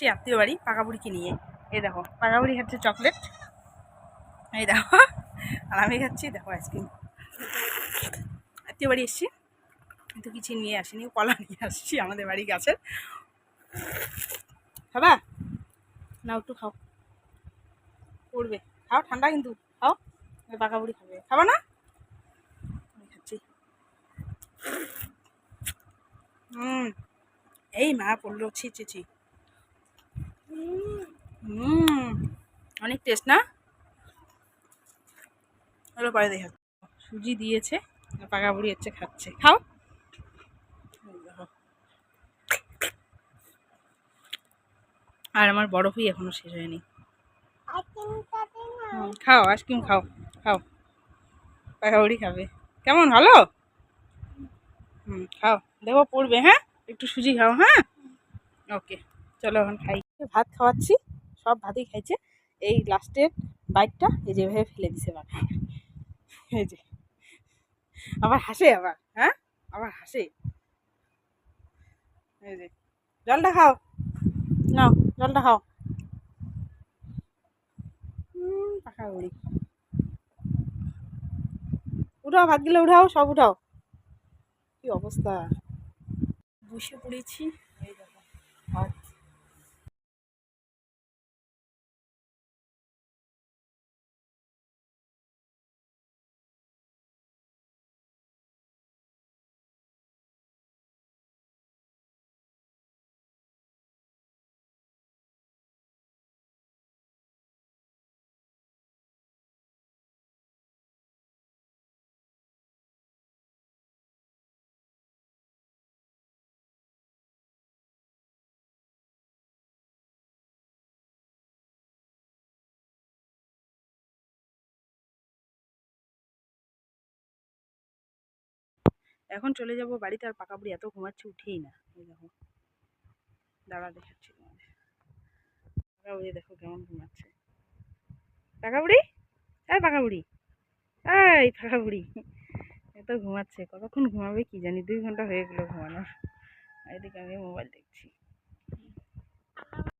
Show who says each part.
Speaker 1: এসছি আত্মীয় বাড়ি পাকাবুড়িকে নিয়ে। এই দেখো পাকাবুড়ি খাচ্ছে চকলেট। এই দেখো, আর আমি খাচ্ছি দেখো আইসক্রিম। আত্মীয় বাড়ি এসছি। কিন্তু কিছু নিয়ে আসিনি, কলা নিয়ে আসছি, আমাদের বাড়ি গাছের। খাবা? নাও একটু খাও। পড়বে খাও, ঠান্ডা কিন্তু। খাও পাকাবুড়ি খাবে। খাবা না? খাচ্ছি। হুম এই মা পড়ল, ছি ছি ছি। অনেক টেস্ট না? হলো পরে দেখা সুজি দিয়েছে, পাকা বুড়ি হচ্ছে, খাচ্ছে। খাও। আর আমার বরফই এখনও শেষ হয়নি। খাও, আইসক্রিম খাও খাও। পাকা বুড়ি খাবে। কেমন, ভালো? হুম, খাও। দেখো পড়বে হ্যাঁ? একটু সুজি খাও হ্যাঁ? ওকে, চলো এখন খাই। ভাত খাওয়াচ্ছি, সব ভাতই খাইছে। এই লাস্টের বাইকটা এই যে ভেবে ফেলে দিছে বাবা এই যে। আবার হাসে আবার হ্যাঁ? আবার হাসে। এই যে। জলটা খাও। নাও, জলটা খাও। পাকা বুড়ি উঠাও, ভাতগুলো উঠাও, সব উঠাও। কি অবস্থা? বসে পড়েছি। এখন চলে যাব বাড়িতে আর পাকা বুড়ি এত ঘুমাচ্ছে, উঠেই না। এই দেখো। দাঁড়া দেখাচ্ছি পাকা বুড়ি দেখো কেমন ঘুমাচ্ছে। পাকা বুড়ি? এই পাকা বুড়ি। এই পাকা বুড়ি। এত ঘুমাচ্ছে। কতক্ষণ ঘুমাবে কি জানি? দুই ঘণ্টা হয়ে গেলো ঘুমানোর। এদিকে আমি মোবাইল দেখছি।